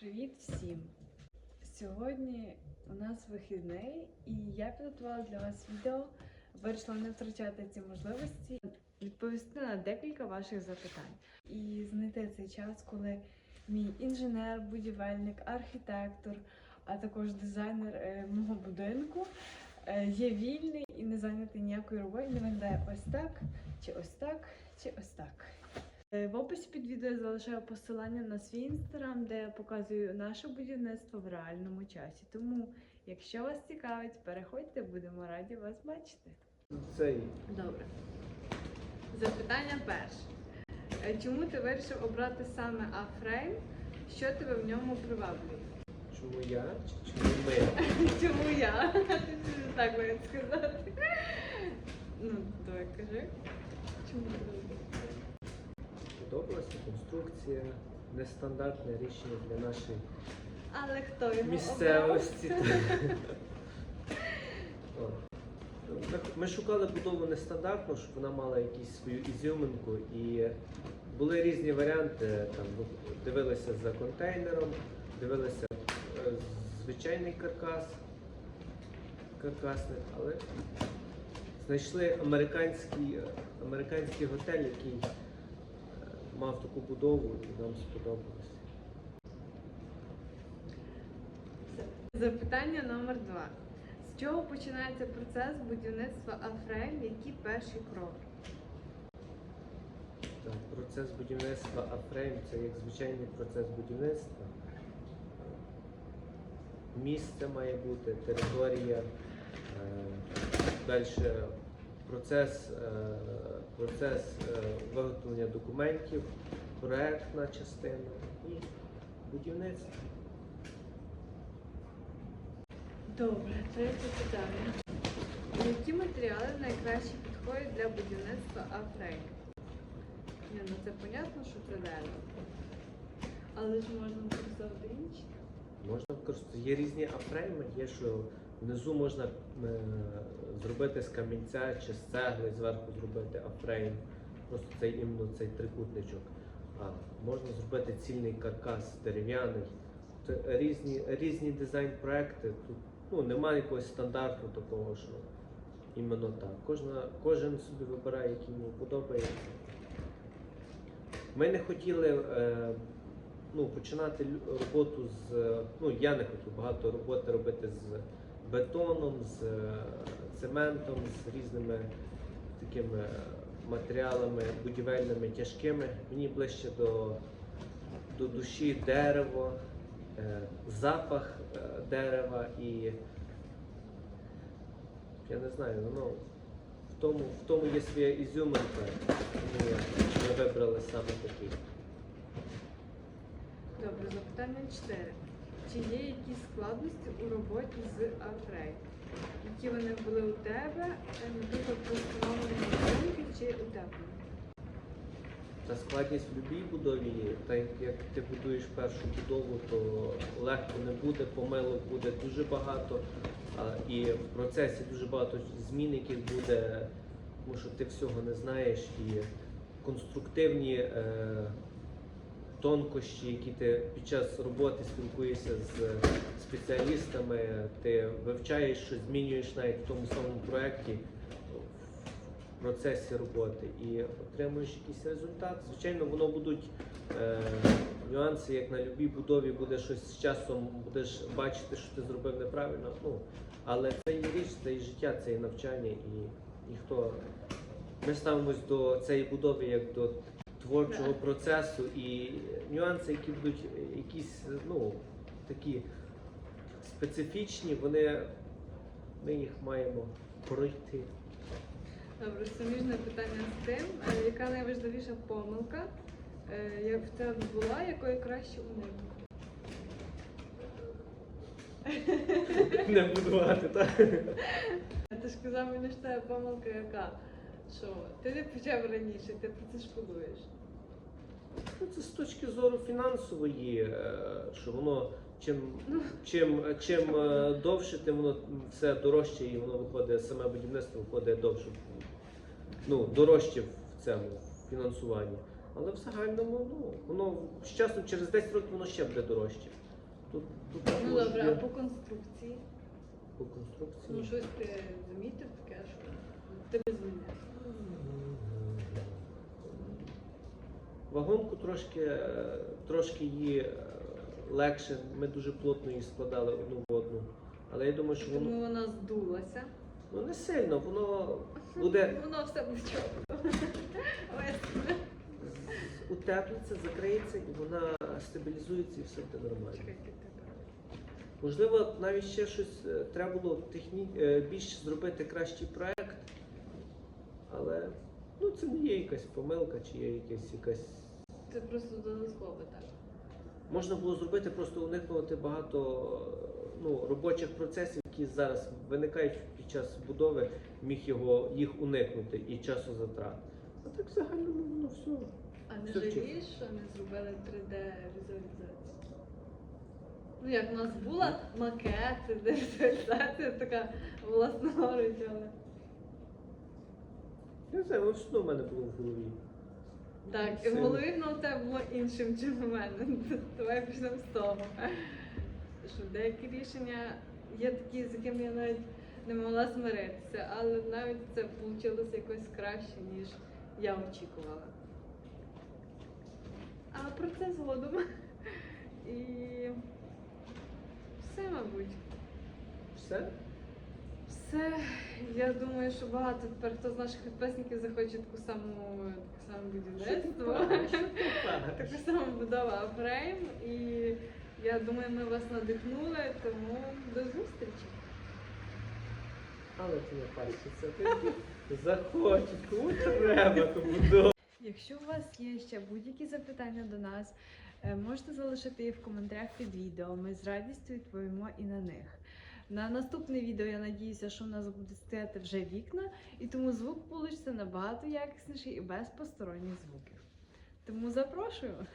Привіт всім! Сьогодні у нас вихідний, і я підготувала для вас відео. Вирішила не втрачати ці можливості, відповісти на декілька ваших запитань і знайти цей час, коли мій інженер, будівельник, архітектор, а також дизайнер е, мого будинку е, є вільний і не зайнятий ніякою роботою. Він виглядає ось так, чи ось так, чи ось так. Е, В описі під відео я залишаю посилання на свій інстаграм, де я показую наше будівництво в реальному часі. Тому, якщо вас цікавить, переходьте, будемо раді вас бачити. Цей Добре. Запитання перше. Е, Чому ти вирішив обрати саме А-фрейм? Що тебе в ньому приваблює? чому я чи чому ми? Чому я? Так маю сказати. Ну, давай кажи. Чому конструкція, нестандартне рішення для нашої Але хто його місцевості. Ми- шукали будову нестандартну, щоб вона мала якусь свою ізюминку. І були різні варіанти. Там, ну, дивилися за контейнером, дивилися е, звичайний каркас, каркасник, але знайшли американський, е, американський готель, який мав таку будову і нам сподобалося. Запитання номер два. З чого починається процес будівництва Афрейм? Які перші кроки? Так, процес будівництва Афрейм це як звичайний процес будівництва. Місце має бути, територія, далі процес, е, процес е, виготовлення документів, проектна частина і будівництво. Добре, третє питання. Які матеріали найкраще підходять для будівництва Афрейм? Ні, ну це понятно, що це дерево. Але ж можна використовувати інші. Можна використовувати. Є різні афрейми, є, що внизу можна е, зробити з камінця чи з цегли, зверху зробити афрейм. Просто цей іменно цей трикутничок. А можна зробити цільний каркас дерев'яний. Різні, різні дизайн-проекти. Тут ну, немає якогось стандарту такого, що іменно так. Кожна, кожен собі вибирає, який йому подобається. Ми не хотіли е, ну, починати роботу з. Ну, я не хотів багато роботи робити з бетоном, з е, цементом, з різними такими матеріалами будівельними тяжкими. Мені ближче до, до душі дерево, е, запах е, дерева і я не знаю, воно в тому, в тому є своя ізюминка, тому ми вибрали саме такий. Добре, 4. Чи є якісь складності у роботі з Афрейм? Які вони були у тебе, наприклад, при встановленні будинків чи утепленні? Та складність в будь-якій будові. Так як ти будуєш першу будову, то легко не буде, помилок буде дуже багато. І в процесі дуже багато змін, яких буде, тому що ти всього не знаєш. І конструктивні е, тонкощі, які ти під час роботи спілкуєшся з спеціалістами, ти вивчаєш щось, змінюєш навіть в тому самому проєкті в процесі роботи і отримуєш якийсь результат. Звичайно, воно будуть е, нюанси, як на будь-якій будові, буде щось з часом, будеш бачити, що ти зробив неправильно. Ну, але це є річ, це і життя, це і навчання, і ніхто. Ми ставимось до цієї будови як до творчого процесу і нюанси, які будуть якісь ну, такі специфічні, вони, ми їх маємо пройти. Добре, суміжне питання з тим, е, яка найважливіша помилка, е, як в тебе була, якої краще уникнути? Не будувати, так? Ти ж казав мені, що помилка яка? Що ти не почав раніше, ти про це шкодуєш. Ну, Це з точки зору фінансової, е, що воно чим, чим, чим е, довше, тим воно все дорожче і воно виходить, саме будівництво виходить довше. Ну, дорожче в цьому фінансуванні. Але в загальному, ну, воно з часом через 10 років воно ще буде дорожче. Тут, тут Ну також добре, є а по конструкції? по конструкції. Ну щось ти замітив таке, що ти без мене. Вагонку трошки, е, трошки її е, легше. Ми дуже плотно її складали одну в одну. Але я думаю, що воно Тому вона здулася. ну, не сильно, воно буде Воно все буде утеплиться, закриється і вона стабілізується і все буде нормально. Можливо, навіть ще щось е, треба було техні... більше зробити кращий проект, ну, це не є якась помилка чи є якась якась. Це просто додатково так. Можна було зробити, просто уникнути багато ну, робочих процесів, які зараз виникають під час будови, міг його їх уникнути і часу затрат. А так в загальному воно все. А не Все жалієш, що не зробили 3D візуалізацію? Ну як у нас була макет, 3D візуалізація така власноруч, але. Не знаю, воно все в мене було в голові. Так, і в голові воно тебе було іншим, чим у мене. Давай почнемо з того. Що деякі рішення є такі, з якими я навіть не могла змиритися, але навіть це вийшло якось краще, ніж я очікувала. А про це згодом. І все, мабуть. Все? Все, я думаю, що багато тепер хто з наших підписників захоче таку саму таке саме будівництво. Така сама будова фрейм. І я думаю, ми вас надихнули, тому до зустрічі. Але ти не пащиться, ти захочуть, кому треба, тому до. Якщо у вас є ще будь-які запитання до нас, е, можете залишити їх в коментарях під відео. Ми з радістю відповімо і на них. На наступне відео я надіюся, що у нас буде стояти вже вікна, і тому звук вийде набагато якісніший і без посторонніх звуків. Тому запрошую.